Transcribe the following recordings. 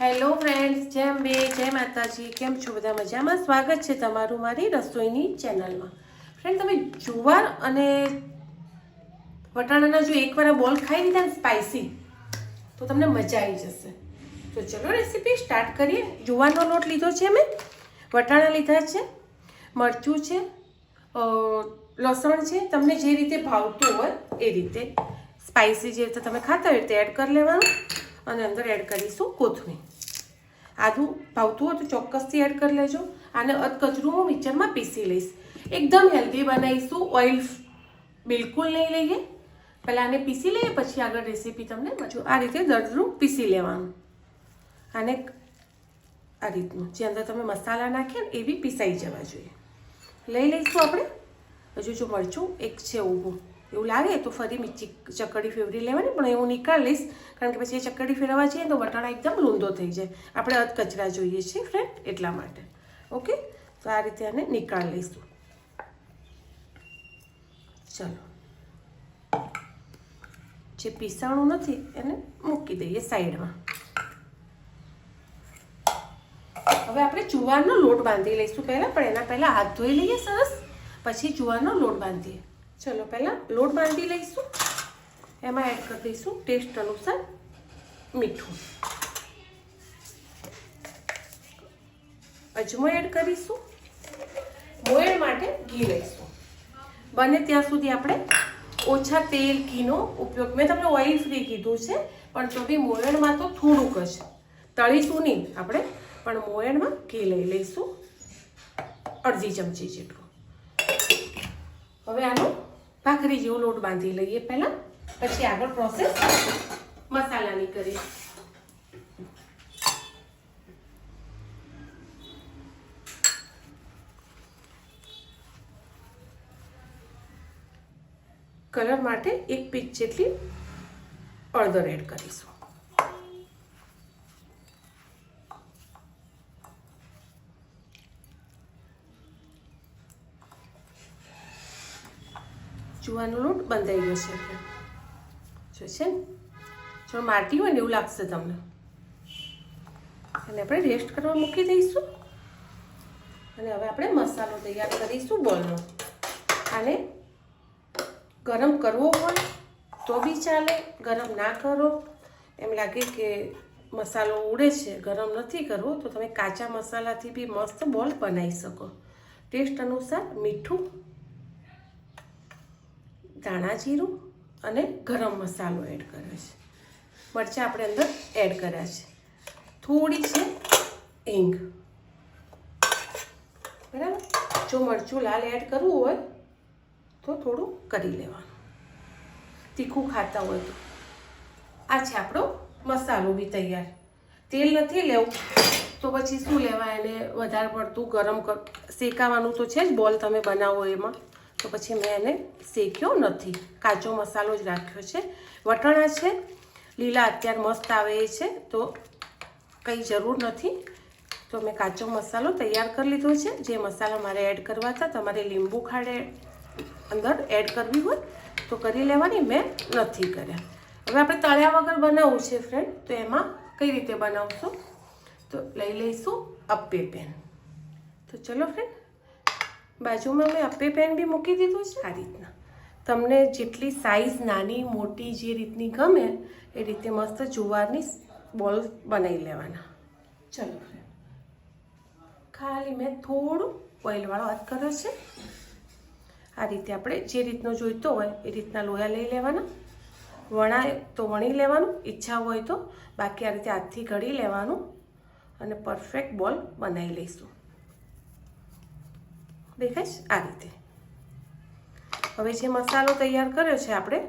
Hello friends જેમ બે જય માતાજી. કેમ છો બધા મજામાં? સ્વાગત છે તમારું મારી રસોઈની ચેનલમાં. ફ્રેન્ડ તમે જુવાર અને વટાણાના જો એકવાર બોલ ખાઈ લીધા ને સ્પાઇસી તો તમને મજા આવી જશે. તો ચલો રેસીપી સ્ટાર્ટ કરીએ. જુવારનો લોટ લીધો છે મેં, વટાણા લીધા છે, મરચું છે લસણ છે. તમને જે રીતે ભાવતું હોય એ રીતે. સ્પાઇસી જે રીતે તમે ખાતા હોય તે એડ કરી લેવાનું. અને અંદર એડ કરીશું કોથમીર. આદું ભાવતું હોય તો ચોક્કસથી એડ કરી લેજો આને અધકચરું હું મિક્સરમાં પીસી લઈશ. એકદમ હેલ્ધી બનાવીશું. ઓઇલ બિલકુલ નહીં લઈએ. પહેલાં આને પીસી લઈએ, પછી આગળ રેસીપી તમને જો આ રીતે દરદરું પીસી લેવાનું. આને આ રીતનું. જે અંદર તમે મસાલા નાખ્યા ને એ બી પીસાઈ જવા જોઈએ. લઈ લઈશું આપણે. હજુ જો મરચું એક છે ઊભું. એવું લાગે તો ફરી મીચી ચકડી ફેરવી લેવાની, પણ હું નીકાળ લઈશ કારણ કે પછી એ ચકડી ફેરવવા જઈએ તો વટાણા એકદમ લૂંદો થઈ જાય. આપણે અધ કચરા જોઈએ છીએ ફ્રેન્ડ એટલા માટે. ઓકે તો આ રીતે આને નીકાળ લઈશું ચલો. જે પીસાણું નથી, એને મૂકી દઈએ સાઈડમાં. હવે આપણે જુવારનો લોટ બાંધી લઈશું પહેલાં, પણ એના પહેલાં હાથ ધોઈ લઈએ સરસ. પછી જુવારનો લોટ બાંધીએ. ચલો પહેલાં લોટ બાંધી લઈશું. એમાં એડ કરી દઈશું ટેસ્ટ અનુસાર મીઠું. અજમો એડ કરીશું. મોયણ માટે ઘી લઈશું. બને ત્યાં સુધી આપણે ઓછા તેલ ઘીનો ઉપયોગ, મેં તમને ઓઇલ ફ્રી કીધું છે, પણ તો બી મોયણમાં તો થોડુંક જ તળીશું નહીં આપણે, પણ મોયણમાં ઘી લઈ લઈશું. અડધી ચમચી જેટલું. હવે આનો ભાખરી જેવો લોટ બાંધી લઈએ પહેલાં. પછી આગળ પ્રોસેસ મસાલાની કરીએ કલર માટે એક પીચ જેટલી હળદર એડ કરીશું. જુવાનો લોટ બંધાઈ ગયો છે જો છે ને? જો માટી હોય ને એવું લાગશે તમને. અને આપણે રેસ્ટ કરવા મૂકી દઈશું. અને હવે આપણે મસાલો તૈયાર કરીશું બોલનો. આને ગરમ કરવો હોય તો બી ચાલે, ગરમ ના કરો. એમ લાગે કે મસાલો ઉડે છે, ગરમ નથી કરવો, તો તમે કાચા મસાલાથી બી મસ્ત બોલ બનાવી શકો. ટેસ્ટ અનુસાર મીઠું ધાણા જીરું અને ગરમ મસાલો એડ કર્યો છે. મરચાં આપણે અંદર એડ કર્યા છે. થોડી છે હિંગ. બરાબર? જો મરચું લાલ એડ કરવું હોય તો થોડું કરી લેવાનું. તીખું ખાતા હોય તો. આ છે આપણો મસાલો બી તૈયાર. તેલ નથી લેવું, તો પછી શું લેવાય? એને વધારે પડતું ગરમ શેકાવાનું તો છે જ બોલ તમે બનાવો એમાં. તો પછી મેં એને શેક્યો નથી. કાચો મસાલો જ રાખ્યો છે. વટાણા છે, લીલા અત્યારે મસ્ત આવે છે, તો કંઈ જરૂર નથી. તો મેં કાચો મસાલો તૈયાર કરી લીધો છે. જે મસાલા મારે એડ કરવા હતા, તમારે લીંબુ ખાડે અંદર એડ કરવી હોય, તો કરી લેવાની, મેં નથી કર્યા. હવે આપણે તળ્યા વગર બનાવવું છે ફ્રેન્ડ તો એમાં કઈ રીતે બનાવશું? તો લઈ લઈશું અપ્પે પેન. તો ચલો ફ્રેન્ડ બાજુમાં મેં અપ્પે પેન બી મૂકી દીધું છે આ રીતના. તમને જેટલી સાઇઝ નાની, મોટી જે રીતની ગમે, એ રીતે મસ્ત જુવારની બોલ બનાવી લેવાના. ચલો. ખાલી મેં થોડું ઓઇલવાળો હાથ કર્યો છે. આ રીતે આપણે જે રીતનો જોઈતો હોય, એ રીતના લોયા લઈ લેવાના. વણાય તો વણી લેવાનું, ઈચ્છા હોય તો. બાકી આ રીતે હાથથી ઘડી લેવાનું અને પરફેક્ટ બોલ બનાવી લઈશું. દેખાય છે? આ રીતે. હવે જે મસાલો તૈયાર કર્યો છે આપણે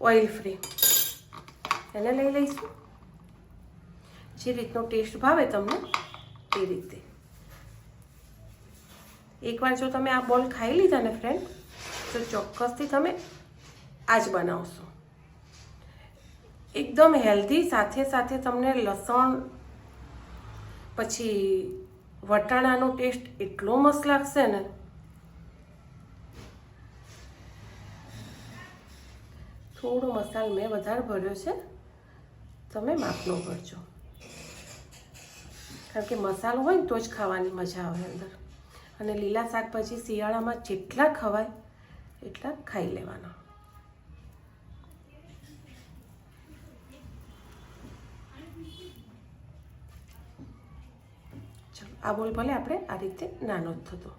ઓઇલ ફ્રી એને લઈ લઈશું. જે રીતનો ટેસ્ટ ભાવે તમને, એ રીતે. એકવાર જો તમે આ બોલ ખાઈ લીધા ને ફ્રેન્ડ તો ચોક્કસથી તમે આ જ બનાવશો. એકદમ હેલ્ધી સાથે સાથે તમને લસણ, પછી વટાણાનો ટેસ્ટ એટલો મસ્ત લાગશે ને થોડો મસાલો મેં વધારે ભર્યો છે, તમે માપનો કરજો કારણ કે મસાલો હોય ને તો જ ખાવાની મજા આવે અંદર. અને લીલા શાકભાજી શિયાળામાં જેટલા ખવાય, એટલા ખાઈ લેવાના. આ બોલ ભલે આપણે આ રીતે નાનો જ થતો.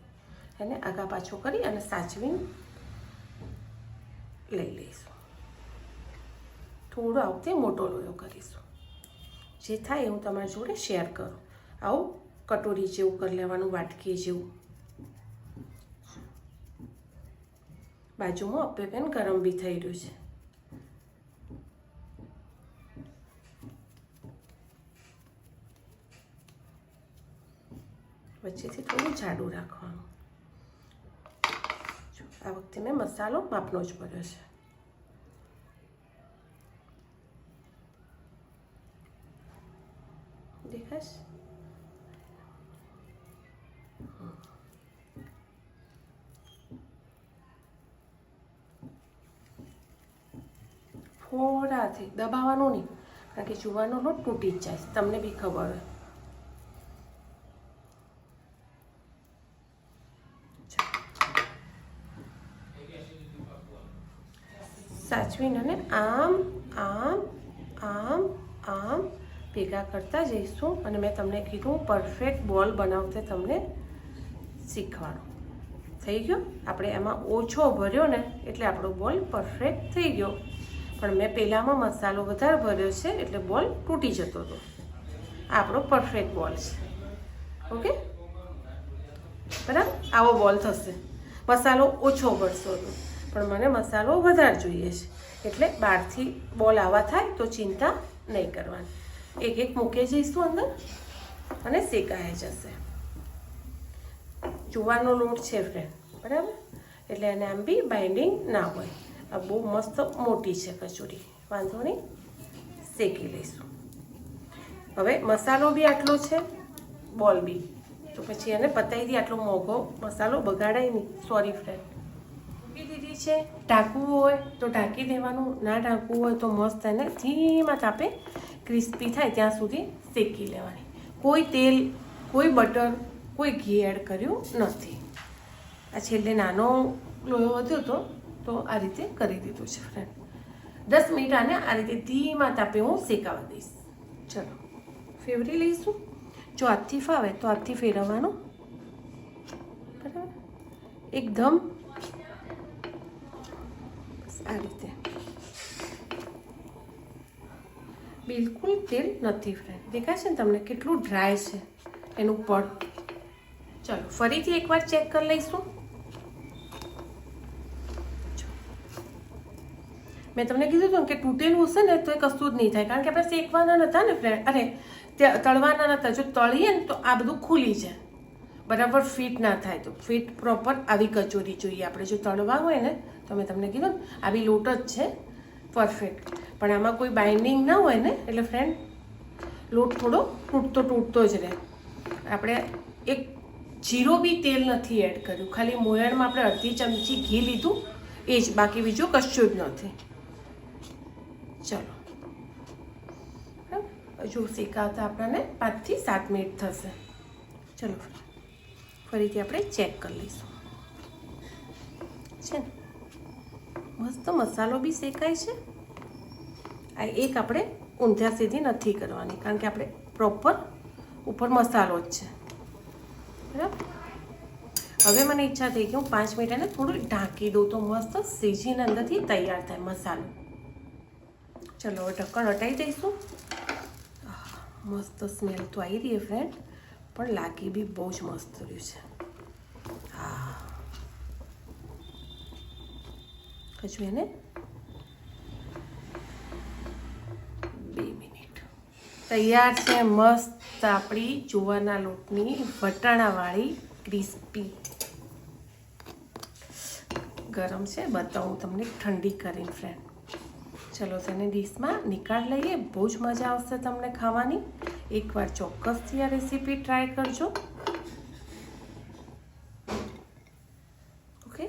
એને આગા પાછો કરી અને સાચવીને લઈ લઈશું. થોડો આ મોટો લોયો કરીશું. જે થાય હું તમારી જોડે શેર કરું. આવું કટોરી જેવું કરી લેવાનું, વાટકી જેવું. બાજુમાં અપે પેન ગરમ બી થઈ રહ્યું છે. વચ્ચેથી થોડું જાડું રાખવાનું. આ વખતે મેં મસાલો માપનો જ ભર્યો છે. દેખાશ ફોરાથી દબાવવાનું નહીં, કારણ કે જુવાનો લોટ તૂટી જ જાય. તમને બી ખબર હોય. સાચવીને આમ આમ આમ ભેગા કરતા જઈશું અને મેં તમને કીધું પરફેક્ટ બોલ બનાવતે તમને શીખવાનું થઈ ગયો? આપણે એમાં ઓછો ભર્યો ને એટલે આપણો બોલ પરફેક્ટ થઈ ગયો. પણ મેં પહેલાંમાં મસાલો વધારે ભર્યો છે એટલે બોલ તૂટી જતો હતો. આપણો પરફેક્ટ બોલ છે. ઓકે? બરાબર? આવો બોલ થશે. મસાલો ઓછો ભરશો હતો પણ મને મસાલો વધારે જોઈએ છે. એટલે બહારથી બોલ આવા થાય તો ચિંતા નહીં કરવાની. એક એક મૂકી જઈશું અંદર અને શેકાઈ જશે. જુવારનો લોટ છે ફ્રેન્ડ બરાબર? એટલે એને આમ બી બાઇન્ડિંગ ના હોય. આ બહુ મસ્ત મોટી છે કચોરી. વાંધો નહીં. શેકી લઈશું. હવે મસાલો બી આટલો છે, બોલ બી. તો પછી એને પતાવી દઈએ, આટલો મોંઘો મસાલો બગાડાય નહીં. સોરી ફ્રેન્ડ દીધી છે. ઢાંકવું હોય તો ઢાંકી દેવાનું, ના ઢાંકવું હોય તો મસ્ત એને ધીમા તાપે ક્રિસ્પી થાય ત્યાં સુધી શેકી લેવાની. કોઈ તેલ, કોઈ બટર, કોઈ ઘી એડ કર્યું નથી. આ છેલ્લે નાનો લોયો વધ્યો હતો, તો આ રીતે કરી દીધું છે ફ્રેન્ડ દસ મિનિટ આને આ રીતે ધીમા તાપે હું શેકાવા દઈશ. ચલો, ફેવરી લઈશું. જો હાથથી ફાવે તો હાથથી ફેરવવાનું. બરાબર? એકદમ બસ આ રીતે બિલકુલ તેલ નથી ફ્રેન્ડ દેખાય છે ને તમને કેટલું ડ્રાય છે એનું પડ. ચલો, ફરીથી એકવાર ચેક કરી લઈશું. મેં તમને કીધું હતું કે તૂટેલું હશે ને તો એ કશું જ નહીં થાય, કારણ કે આપણે શેકવાના નહોતા ને ફ્રેન્ડ અરે તળવાના નહોતા જો તળીએ ને તો આ બધું ખુલી જાય. બરાબર ફિટ ના થાય તો. ફિટ પ્રોપર આવી કચોરી જોઈએ આપણે. જો તળવા હોય ને, તો મેં તમને કીધું ને આવી લોટ જ છે. પરફેક્ટ પણ આમાં કોઈ બાઇન્ડિંગ ના હોય ને, એટલે ફ્રેન્ડ લોટ થોડો તૂટતો તૂટતો જ રહે. આપણે એક જીરો બી તેલ નથી એડ કર્યું. ખાલી મોયણમાં આપણે અડધી ચમચી ઘી લીધું, એ જ. બાકી બીજું કશું જ નથી. ચલો? હજુ શેકાવતા આપણને પાંચથી સાત મિનિટ થશે. ચલો ફરીથી આપણે ચેક કરી લઈશું. છે ને? મસ્ત મસાલો બી શેકાય છે. આ એક આપણે ઊંધિયા સીધી નથી કરવાની, કારણ કે આપણે પ્રોપર ઉપર મસાલો જ છે. બરાબર? હવે મને ઈચ્છા થઈ કે હું પાંચ મિનિટ એને થોડું ઢાંકી દઉં તો મસ્ત સીજીને અંદરથી તૈયાર થાય મસાલો. ચલો, હવે ઢક્કણ હટાવી દઈશું. મસ્ત સ્મેલ તો આવી રહી ફ્રેન્ડ પણ લાગી બી બહુ જ મસ્ત રહ્યું છે. હજુ એને બે મિનિટ તૈયાર છે મસ્ત આપણી જુવારના લોટની વટાણાવાળી ક્રિસ્પી ગરમ છે, બતાવું તમને ઠંડી કરીને ફ્રેન્ડ ચલો તેને ડીશમાં નિકાળ લઈએ. બહુ જ મજા આવશે તમને ખાવાની. એકવાર ચોક્કસથી આ રેસીપી ટ્રાય કરજો ઓકે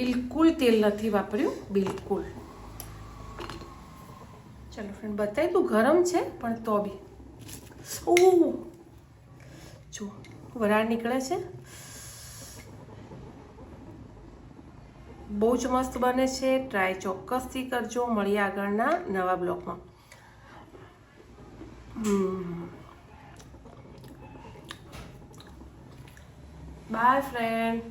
બિલકુલ તેલ નથી વાપર્યું, બિલકુલ. ચલો ફ્રેન્ડ બતાવી તું ગરમ છે, પણ તો બી. ઓહ! જો વરાળ નીકળે છે. બહુ જ મસ્ત બને છે. ટ્રાય ચોક્કસથી કરજો. મળીએ આગળના નવા બ્લોગમાં. By friend